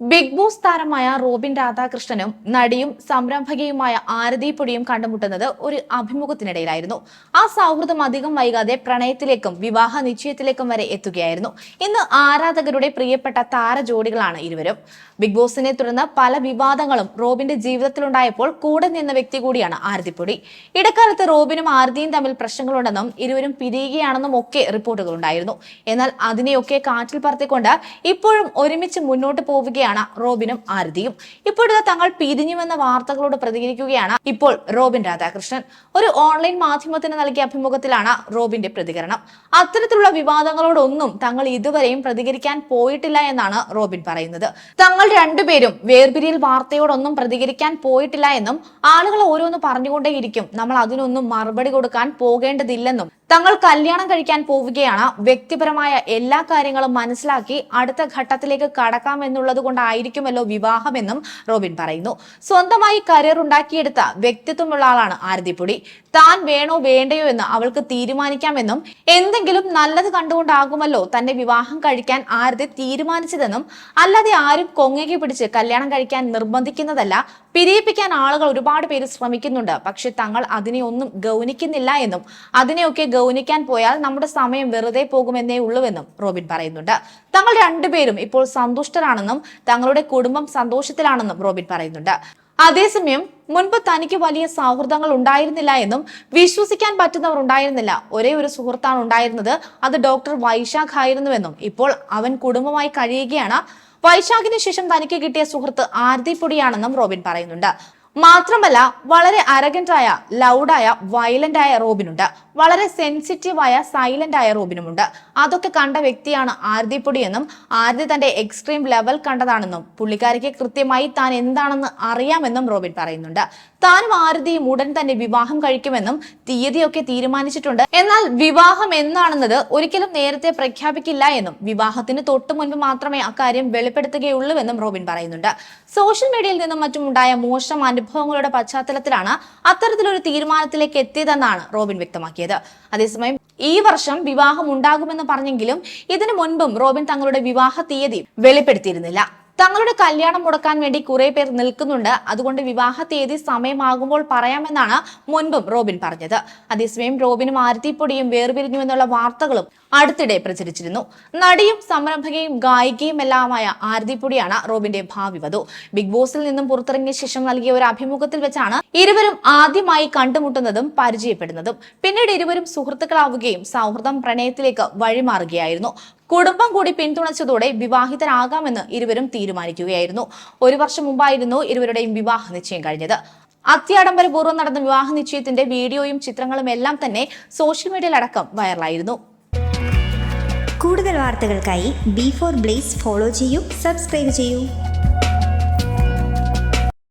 Big boss താരമായ Robin രാധാകൃഷ്ണനും നടിയും സംരംഭകയുമായ ആരതി പൊടിയും കണ്ടുമുട്ടുന്നത് ഒരു അഭിമുഖത്തിനിടയിലായിരുന്നു. ആ സൗഹൃദം അധികം വൈകാതെ പ്രണയത്തിലേക്കും വിവാഹ നിശ്ചയത്തിലേക്കും വരെ എത്തുകയായിരുന്നു. ഇന്ന് ആരാധകരുടെ പ്രിയപ്പെട്ട താരജോഡികളാണ് ഇരുവരും. ബിഗ് ബോസിനെ തുടർന്ന് പല വിവാദങ്ങളും റോബിന്റെ ജീവിതത്തിലുണ്ടായപ്പോൾ കൂടെ നിന്ന വ്യക്തി കൂടിയാണ് ആരതിപ്പൊടി. ഇടക്കാലത്ത് റോബിനും ആരതിയും തമ്മിൽ പ്രശ്നങ്ങളുണ്ടെന്നും ഇരുവരും പിരിയുകയാണെന്നും ഒക്കെ റിപ്പോർട്ടുകൾ ഉണ്ടായിരുന്നു എന്നാൽ അതിനെയൊക്കെ കാറ്റിൽ പറത്തിക്കൊണ്ട് ഇപ്പോഴും ഒരുമിച്ച് മുന്നോട്ട് പോവുകയാണ് റോബിനും ആരതിയും. ഇപ്പോഴത്തെ തങ്ങൾ പിരിഞ്ഞുവെന്ന വാർത്തകളോട് പ്രതികരിക്കുകയാണ് ഇപ്പോൾ റോബിൻ രാധാകൃഷ്ണൻ. ഒരു ഓൺലൈൻ മാധ്യമത്തിന് നൽകിയ അഭിമുഖത്തിലാണ് റോബിന്റെ പ്രതികരണം. അത്തരത്തിലുള്ള വിവാദങ്ങളോടൊന്നും തങ്ങൾ ഇതുവരെയും പ്രതികരിക്കാൻ പോയിട്ടില്ല എന്നാണ് റോബിൻ പറയുന്നത്. തങ്ങൾ രണ്ടുപേരും വേർപിരിയൽ വാർത്തയോടൊന്നും പ്രതികരിക്കാൻ പോയിട്ടില്ല എന്നും ആളുകൾ ഓരോന്ന് പറഞ്ഞുകൊണ്ടേയിരിക്കും. നമ്മൾ അതിനൊന്നും മറുപടി കൊടുക്കാൻ പോകേണ്ടതില്ലെന്നും. തങ്ങൾ കല്യാണം കഴിക്കാൻ പോവുകയാണ് വ്യക്തിപരമായ എല്ലാ കാര്യങ്ങളും മനസ്സിലാക്കി അടുത്ത ഘട്ടത്തിലേക്ക് കടക്കാം എന്നുള്ളത് കൊണ്ടായിരിക്കുമല്ലോ വിവാഹമെന്നും റോബിൻ പറയുന്നു. സ്വന്തമായി കരിയർ ഉണ്ടാക്കിയെടുത്ത വ്യക്തിത്വമുള്ള ആളാണ് ആരതിപ്പൊടി. താൻ വേണോ വേണ്ടയോ എന്ന് അവൾക്ക് തീരുമാനിക്കാമെന്നും എന്തെങ്കിലും നല്ലത് കണ്ടുകൊണ്ടാകുമല്ലോ തന്റെ വിവാഹം കഴിക്കാൻ ആരതി തീരുമാനിച്ചതെന്നും അല്ലാതെ ആരും കൊങ്ങയ്ക്ക് പിടിച്ച് കല്യാണം കഴിക്കാൻ നിർബന്ധിക്കുന്നതല്ല പിരിയിപ്പിക്കാൻ ആളുകൾ ഒരുപാട് പേര് ശ്രമിക്കുന്നുണ്ട്. പക്ഷെ തങ്ങൾ അതിനെ ഒന്നും ഗൗനിക്കുന്നില്ല എന്നും അതിനെയൊക്കെ ഗൗനിക്കാൻ പോയാൽ നമ്മുടെ സമയം വെറുതെ പോകുമെന്നേ ഉള്ളൂവെന്നും റോബിൻ പറയുന്നുണ്ട്. തങ്ങൾ രണ്ടുപേരും ഇപ്പോൾ സന്തുഷ്ടരാണെന്നും തങ്ങളുടെ കുടുംബം സന്തോഷത്തിലാണെന്നും റോബിൻ പറയുന്നുണ്ട്. അതേസമയം മുൻപ് തനിക്ക് വലിയ സൗഹൃദങ്ങൾ ഉണ്ടായിരുന്നില്ല എന്നും വിശ്വസിക്കാൻ പറ്റുന്നവർ ഉണ്ടായിരുന്നില്ല. ഒരേ ഒരു സുഹൃത്താണ് ഉണ്ടായിരുന്നത്. അത് ഡോക്ടർ വൈശാഖ് ആയിരുന്നുവെന്നും ഇപ്പോൾ അവൻ കുടുംബമായി കഴിയുകയാണ്. വൈശാഖിന് ശേഷം തനിക്ക് കിട്ടിയ സുഹൃത്ത് ആരതിപ്പൊടിയാണെന്നും റോബിൻ പറയുന്നുണ്ട്. മാത്രമല്ല വളരെ അരഗന്റായ ലൗഡായ വയലന്റ് ആയ റോബിനുണ്ട്. വളരെ സെൻസിറ്റീവായ സൈലന്റ് ആയ റോബിനുമുണ്ട്. അതൊക്കെ കണ്ട വ്യക്തിയാണ് ആരതിപ്പൊടി എന്നും ആരതി തന്റെ എക്സ്ട്രീം ലെവൽ കണ്ടതാണെന്നും പുള്ളിക്കാരിക്ക് കൃത്യമായി താൻ എന്താണെന്ന് അറിയാമെന്നും റോബിൻ പറയുന്നുണ്ട്. താനും ആരതിയും ഉടൻ തന്നെ വിവാഹം കഴിക്കുമെന്നും തീയതിയൊക്കെ തീരുമാനിച്ചിട്ടുണ്ട്. എന്നാൽ വിവാഹം എന്നാണെന്നത് ഒരിക്കലും നേരത്തെ പ്രഖ്യാപിക്കില്ല എന്നും വിവാഹത്തിന് തൊട്ടു മുൻപ് മാത്രമേ അക്കാര്യം വെളിപ്പെടുത്തുകയുള്ളൂവെന്നും റോബിൻ പറയുന്നുണ്ട്. സോഷ്യൽ മീഡിയയിൽ നിന്നും മറ്റും ഉണ്ടായ മോശം അനുഭവങ്ങളുടെ പശ്ചാത്തലത്തിലാണ് അത്തരത്തിലൊരു തീരുമാനത്തിലേക്ക് എത്തിയതെന്നാണ് റോബിൻ വ്യക്തമാക്കിയത്. അതേസമയം ഈ വർഷം വിവാഹം ഉണ്ടാകുമെന്ന് പറഞ്ഞെങ്കിലും ഇതിനു മുൻപും റോബിൻ തങ്ങളുടെ വിവാഹ തീയതി വെളിപ്പെടുത്തിയിരുന്നില്ല. തങ്ങളുടെ കല്യാണം മുടക്കാൻ വേണ്ടി കുറെ പേർ നിൽക്കുന്നുണ്ട്. അതുകൊണ്ട് വിവാഹ തീയതി സമയമാകുമ്പോൾ പറയാമെന്നാണ് മുൻപും റോബിൻ പറഞ്ഞത്. അതേസമയം റോബിനും ആരത്തിപ്പൊടിയും വേർപിരിഞ്ഞു എന്നുള്ള വാർത്തകളും അടുത്തിടെ പ്രചരിച്ചിരുന്നു. നടിയും സംരംഭകയും ഗായികയും എല്ലാമായ ആരതിപ്പൊടിയാണ് റോബിന്റെ ഭാവി വധു. ബിഗ് ബോസിൽ നിന്നും പുറത്തിറങ്ങിയ ശേഷം നൽകിയ ഒരു അഭിമുഖത്തിൽ വെച്ചാണ് ഇരുവരും ആദ്യമായി കണ്ടുമുട്ടുന്നതും പരിചയപ്പെടുന്നതും. പിന്നീട് ഇരുവരും സുഹൃത്തുക്കളാവുകയും സൗഹൃദം പ്രണയത്തിലേക്ക് വഴിമാറുകയായിരുന്നു. കുടുംബം കൂടി പിന്തുണച്ചതോടെ വിവാഹിതരാകാമെന്ന് ഇരുവരും തീരുമാനിക്കുകയായിരുന്നു. ഒരു വർഷം മുമ്പായിരുന്നു ഇരുവരുടെയും വിവാഹ നിശ്ചയം കഴിഞ്ഞത്. അത്യാഡംബരപൂർവം നടന്ന വിവാഹ നിശ്ചയത്തിന്റെ വീഡിയോയും ചിത്രങ്ങളും എല്ലാം തന്നെ സോഷ്യൽ മീഡിയയിലടക്കം വൈറലായിരുന്നു. കൂടുതൽ വാർത്തകൾക്കായി ബി ഫോർ ബ്ലേസ് ഫോളോ ചെയ്യൂ സബ്സ്ക്രൈബ് ചെയ്യൂ.